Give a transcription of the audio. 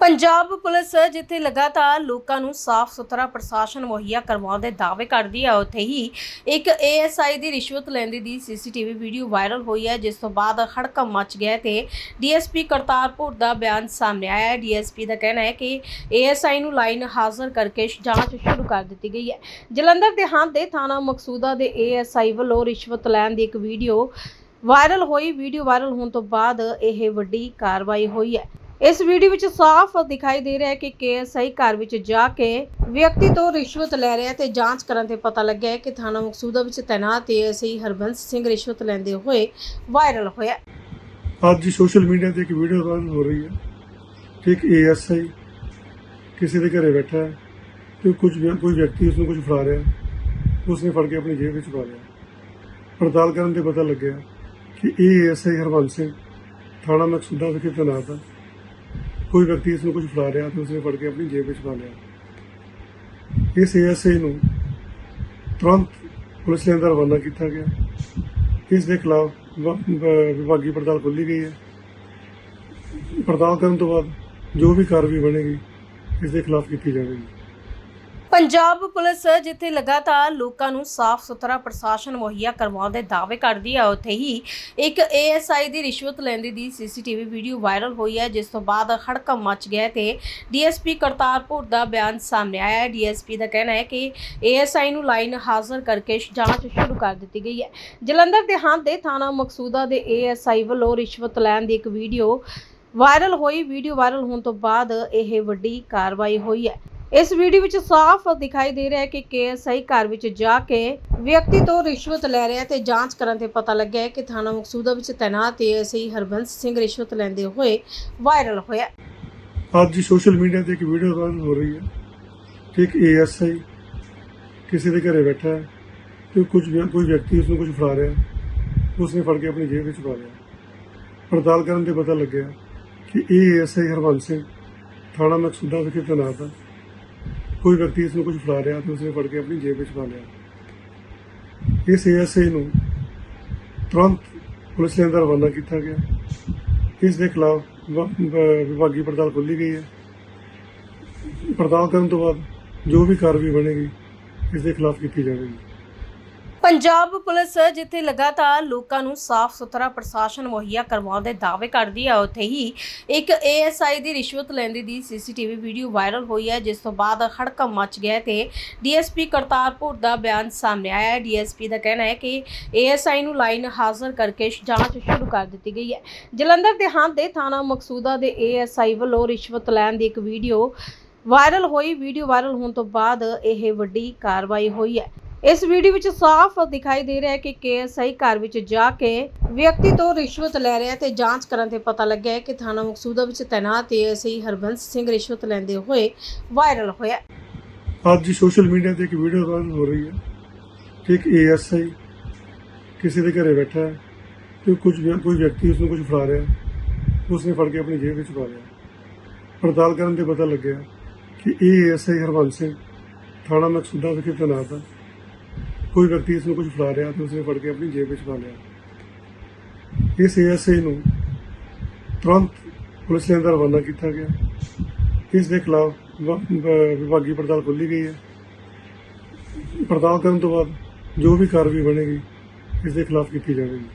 Punjab police ਜਿੱਥੇ ਲਗਾਤਾਰ ਲੋਕਾਂ ਨੂੰ ਸਾਫ਼ ਸੁਥਰਾ ਪ੍ਰਸ਼ਾਸਨ ਮੁਹੱਈਆ ਕਰਵਾਉਣ ਦੇ ਦਾਅਵੇ ਕਰਦੀ ਹੈ, ਉੱਥੇ ਹੀ ਇੱਕ ਏਐਸਆਈ ਦੀ ਰਿਸ਼ਵਤ ਲੈਂਦੀ ਦੀ ਸੀਸੀਟੀਵੀ ਵੀਡੀਓ ਵਾਇਰਲ ਹੋਈ ਹੈ, ਜਿਸ ਤੋਂ ਬਾਅਦ ਹੜਕੰਪ ਮਚ ਗਿਆ ਤੇ ਡੀਐਸਪੀ ਕਰਤਾਰਪੁਰ ਦਾ ਬਿਆਨ ਸਾਹਮਣੇ ਆਇਆ ਹੈ। ਡੀਐਸਪੀ ਦਾ ਕਹਿਣਾ ਹੈ ਕਿ ਏਐਸਆਈ ਨੂੰ ਲਾਈਨ ਹਾਜ਼ਰ ਕਰਕੇ ਜਾਂਚ ਸ਼ੁਰੂ ਕਰ ਦਿੱਤੀ ਗਈ ਹੈ। ਜਲੰਧਰ ਦੇਹਾਂਤ ਦੇ ਥਾਣਾ ਮਕਸੂਦਾ ਦੇ ਏਐਸਆਈ ਵੱਲੋਂ ਰਿਸ਼ਵਤ ਲੈਣ ਦੀ ਇੱਕ ਵੀਡੀਓ ਵਾਇਰਲ ਹੋਈ। ਵੀਡੀਓ ਵਾਇਰਲ ਹੋਣ ਤੋਂ ਬਾਅਦ ਇਹ ਵੱਡੀ ਕਾਰਵਾਈ ਹੋਈ ਹੈ। ਇਸ ਵੀਡੀਓ ਵਿੱਚ ਸਾਫ਼ ਦਿਖਾਈ ਦੇ ਰਿਹਾ ਹੈ ਕਿ ਕੇਐਸਆਈ ਘਰ ਵਿੱਚ ਜਾ ਕੇ ਵਿਅਕਤੀ ਤੋਂ ਰਿਸ਼ਵਤ ਲੈ ਰਿਹਾ ਤੇ ਜਾਂਚ ਕਰਨ ਤੇ ਪਤਾ ਲੱਗਿਆ ਹੈ ਕਿ ਥਾਣਾ ਮਕਸੂਦਾ ਵਿੱਚ ਤੈਨਾਤ ਏਐਸਆਈ ਹਰਬੰਸ ਸਿੰਘ ਰਿਸ਼ਵਤ ਲੈਂਦੇ ਹੋਏ ਵਾਇਰਲ ਹੋਇਆ ਅੱਜ ਸੋਸ਼ਲ ਮੀਡੀਆ ਤੇ ਇੱਕ ਵੀਡੀਓ ਵਾਇਰਲ ਹੋ ਰਹੀ ਹੈ ਕਿ ਇੱਕ ਏਐਸਆਈ ਕਿਸੇ ਦੇ ਘਰੇ ਬੈਠਾ ਹੈ ਤੇ ਕੁਝ ਕੋਈ ਵਿਅਕਤੀ ਉਸ ਨੂੰ ਕੁਝ ਫੜਾ ਰਿਹਾ ਹੈ। ਉਸਨੇ ਫੜ ਕੇ ਆਪਣੀ ਜੇਬ ਵਿੱਚ ਪਾ ਲਿਆ। ਪੜਤਾਲ ਕਰਨ ਤੇ ਪਤਾ ਲੱਗਿਆ ਕਿ ਇਹ ਏਐਸਆਈ ਹਰਬੰਸ ਸਿੰਘ ਥਾਣਾ ਮਕਸੂਦਾ ਵਿਖੇ ਤੈਨਾਤ ਹੈ। ਕੋਈ ਵਿਅਕਤੀ ਇਸ ਨੂੰ ਕੁਝ ਫੜਾ ਰਿਹਾ ਤੇ ਉਸਨੇ ਫੜ ਕੇ ਆਪਣੀ ਜੇਬ ਵਿੱਚ ਪਾ ਲਿਆ। ਇਸ ਏਐਸਆਈ ਨੂੰ ਤੁਰੰਤ ਪੁਲਿਸ ਦੇ ਅੰਦਰ ਰਵਾਨਾ ਕੀਤਾ ਗਿਆ। ਇਸ ਦੇ ਖਿਲਾਫ ਵਿਭਾਗੀ ਪੜਤਾਲ ਖੋਲੀ ਗਈ ਹੈ। ਪੜਤਾਲ ਕਰਨ ਤੋਂ ਬਾਅਦ ਜੋ ਵੀ ਕਾਰਵਾਈ ਬਣੇਗੀ, ਇਸ ਦੇ ਖਿਲਾਫ ਕੀਤੀ ਜਾਵੇਗੀ। ਪੰਜਾਬ ਪੁਲਿਸ ਜਿੱਥੇ ਲਗਾਤਾਰ ਲੋਕਾਂ ਨੂੰ ਸਾਫ਼ ਸੁਥਰਾ ਪ੍ਰਸ਼ਾਸਨ ਮੁਹੱਈਆ ਕਰਵਾਉਣ ਦੇ ਦਾਅਵੇ ਕਰਦੀ ਹੈ ਉੱਥੇ ਹੀ ਇੱਕ ਏਐਸਆਈ ਦੀ ਰਿਸ਼ਵਤ ਲੈਂਦੀ ਦੀ ਸੀਸੀਟੀਵੀ ਵੀਡੀਓ ਵਾਇਰਲ ਹੋਈ ਹੈ, ਜਿਸ ਤੋਂ ਬਾਅਦ ਹੜਕੰਪ ਮਚ ਗਿਆ ਤੇ ਡੀਐਸਪੀ ਕਰਤਾਰਪੁਰ ਦਾ ਬਿਆਨ ਸਾਹਮਣੇ ਆਇਆ ਹੈ। ਡੀਐਸਪੀ ਦਾ ਕਹਿਣਾ ਹੈ ਕਿ ਏਐਸਆਈ ਨੂੰ ਲਾਈਨ ਹਾਜ਼ਰ ਕਰਕੇ ਜਾਂਚ ਸ਼ੁਰੂ ਕਰ ਦਿੱਤੀ ਗਈ ਹੈ। ਜਲੰਧਰ ਦੇਹਾਂਤ ਦੇ ਥਾਣਾ ਮਕਸੂਦਾ ਦੇ ਏਐਸਆਈ ਵੱਲੋਂ ਰਿਸ਼ਵਤ ਲੈਣ ਦੀ ਇੱਕ ਵੀਡੀਓ ਵਾਇਰਲ ਹੋਈ। ਵੀਡੀਓ ਵਾਇਰਲ ਹੋਣ ਤੋਂ ਬਾਅਦ ਇਹ ਵੱਡੀ ਕਾਰਵਾਈ ਹੋਈ ਹੈ। ਇਸ ਵੀਡੀਓ ਵਿੱਚ ਸਾਫ਼ ਦਿਖਾਈ ਦੇ ਰਿਹਾ ਹੈ ਕਿ ਕੇਐਸਆਈ ਘਰ ਵਿੱਚ ਜਾ ਕੇ ਵਿਅਕਤੀ ਤੋਂ ਰਿਸ਼ਵਤ ਲੈ ਰਿਹਾ ਤੇ ਜਾਂਚ ਕਰਨ ਤੇ ਪਤਾ ਲੱਗਿਆ ਹੈ ਕਿ ਥਾਣਾ ਮਕਸੂਦਾ ਵਿੱਚ ਤੈਨਾਤ ਏਐਸਆਈ ਹਰਬੰਸ ਸਿੰਘ ਰਿਸ਼ਵਤ ਲੈਂਦੇ ਹੋਏ ਵਾਇਰਲ ਹੋਇਆ ਅੱਜ ਸੋਸ਼ਲ ਮੀਡੀਆ ਤੇ ਇੱਕ ਵੀਡੀਓ ਵਾਇਰਲ ਹੋ ਰਹੀ ਹੈ ਕਿ ਇੱਕ ਏਐਸਆਈ ਕਿਸੇ ਦੇ ਘਰੇ ਬੈਠਾ ਹੈ ਤੇ ਕੁਝ ਕੋਈ ਵਿਅਕਤੀ ਉਸ ਨੂੰ ਕੁਝ ਫੜਾ ਰਿਹਾ ਉਸਨੇ ਫੜ ਕੇ ਆਪਣੀ ਜੇਬ ਵਿੱਚ ਪਾ ਲਿਆ। ਪੜਤਾਲ ਕਰਨ ਤੇ ਪਤਾ ਲੱਗਿਆ ਕਿ ਇਹ ਏਐਸਆਈ ਹਰਬੰਸ ਸਿੰਘ ਥਾਣਾ ਮਕਸੂਦਾ ਵਿਖੇ ਤੈਨਾਤ ਹੈ। ਕੋਈ ਵਿਅਕਤੀ ਇਸ ਨੂੰ ਕੁਝ ਫੜਾ ਰਿਹਾ ਤੇ ਉਸਨੇ ਫੜ ਕੇ ਆਪਣੀ ਜੇਬ ਵਿੱਚ ਪਾ ਲਿਆ। ਇਸ ਏਐਸਆਈ ਨੂੰ ਤੁਰੰਤ ਪੁਲਿਸ ਦੇ ਅੰਦਰ ਰਵਾਨਾ ਕੀਤਾ ਗਿਆ। ਇਸ ਦੇ ਖਿਲਾਫ ਵਿਭਾਗੀ ਪੜਤਾਲ ਖੋਲ੍ਹੀ ਗਈ ਹੈ। ਪੜਤਾਲ ਕਰਨ ਤੋਂ ਬਾਅਦ ਜੋ ਵੀ ਕਾਰਵਾਈ ਬਣੇਗੀ, ਇਸ ਦੇ ਖਿਲਾਫ ਕੀਤੀ ਜਾਵੇਗੀ। ਪੰਜਾਬ ਪੁਲਿਸ ਜਿੱਥੇ ਲਗਾਤਾਰ ਲੋਕਾਂ ਨੂੰ ਸਾਫ਼ ਸੁਥਰਾ ਪ੍ਰਸ਼ਾਸਨ ਮੁਹੱਈਆ ਕਰਵਾਉਣ ਦੇ ਦਾਅਵੇ ਕਰਦੀ ਹੈ ਉੱਥੇ ਹੀ ਇੱਕ ਏਐਸਆਈ ਦੀ ਰਿਸ਼ਵਤ ਲੈਂਦੀ ਦੀ ਸੀਸੀਟੀਵੀ ਵੀਡੀਓ ਵਾਇਰਲ ਹੋਈ ਹੈ, ਜਿਸ ਤੋਂ ਬਾਅਦ ਹੜਕੰਪ ਮਚ ਗਿਆ ਤੇ ਡੀਐਸਪੀ ਕਰਤਾਰਪੁਰ ਦਾ ਬਿਆਨ ਸਾਹਮਣੇ ਆਇਆ ਹੈ। ਡੀਐਸਪੀ ਦਾ ਕਹਿਣਾ ਹੈ ਕਿ ਏਐਸਆਈ ਨੂੰ ਲਾਈਨ ਹਾਜ਼ਰ ਕਰਕੇ ਜਾਂਚ ਸ਼ੁਰੂ ਕਰ ਦਿੱਤੀ ਗਈ ਹੈ। ਜਲੰਧਰ ਦੇਹਾਂਤ ਦੇ ਥਾਣਾ ਮਕਸੂਦਾ ਦੇ ਏਐਸਆਈ ਵੱਲੋਂ ਰਿਸ਼ਵਤ ਲੈਣ ਦੀ ਇੱਕ ਵੀਡੀਓ ਵਾਇਰਲ ਹੋਈ। ਵੀਡੀਓ ਵਾਇਰਲ ਹੋਣ ਤੋਂ ਬਾਅਦ ਇਹ ਵੱਡੀ ਕਾਰਵਾਈ ਹੋਈ ਹੈ। ਇਸ ਵੀਡੀਓ ਵਿੱਚ ਸਾਫ਼ ਦਿਖਾਈ ਦੇ ਰਿਹਾ ਹੈ ਕਿ ਕੇਐਸਆਈ ਘਰ ਵਿੱਚ ਜਾ ਕੇ ਵਿਅਕਤੀ ਤੋਂ ਰਿਸ਼ਵਤ ਲੈ ਰਿਹਾ ਤੇ ਜਾਂਚ ਕਰਨ ਤੇ ਪਤਾ ਲੱਗਿਆ ਹੈ ਕਿ ਥਾਣਾ ਮਕਸੂਦਾ ਵਿੱਚ ਤੈਨਾਤ ਏਐਸਆਈ ਹਰਬੰਸ ਸਿੰਘ ਰਿਸ਼ਵਤ ਲੈਂਦੇ ਹੋਏ ਵਾਇਰਲ ਹੋਇਆ ਅੱਜ ਸੋਸ਼ਲ ਮੀਡੀਆ ਤੇ ਇੱਕ ਵੀਡੀਓ ਵਾਇਰਲ ਹੋ ਰਹੀ ਹੈ ਕਿ ਇੱਕ ਏਐਸਆਈ ਕਿਸੇ ਦੇ ਘਰੇ ਬੈਠਾ ਹੈ ਤੇ ਕੁਝ ਕੋਈ ਵਿਅਕਤੀ ਉਸ ਨੂੰ ਕੁਝ ਫੜਾ ਰਿਹਾ ਉਸਨੇ ਫੜ ਕੇ ਆਪਣੀ ਜੇਬ ਵਿੱਚ ਪਾ ਲਿਆ। ਪੜਤਾਲ ਕਰਨ ਤੇ ਪਤਾ ਲੱਗਿਆ ਕਿ ਇਹ ਏਐਸਆਈ ਹਰਬੰਸ ਸਿੰਘ ਥਾਣਾ ਮਕਸੂਦਾ ਵਿਖੇ ਤੈਨਾਤ ਹੈ। ਕੋਈ ਵਿਅਕਤੀ ਇਸ ਨੂੰ ਕੁਝ ਫੜਾ ਰਿਹਾ ਤੇ ਉਸਨੇ ਫੜ ਕੇ ਆਪਣੀ ਜੇਬ ਵਿੱਚ ਪਾ ਲਿਆ। ਇਸ ਏਐਸਆਈ ਨੂੰ ਤੁਰੰਤ ਪੁਲਿਸ ਦੇ ਅੰਦਰ ਰਵਾਨਾ ਕੀਤਾ ਗਿਆ। ਇਸ ਦੇ ਖਿਲਾਫ ਵਿਭਾਗੀ ਪੜਤਾਲ ਖੋਲੀ ਗਈ ਹੈ। ਪੜਤਾਲ ਕਰਨ ਤੋਂ ਬਾਅਦ ਜੋ ਵੀ ਕਾਰਵਾਈ ਬਣੇਗੀ, ਇਸ ਦੇ ਖਿਲਾਫ ਕੀਤੀ ਜਾਵੇਗੀ।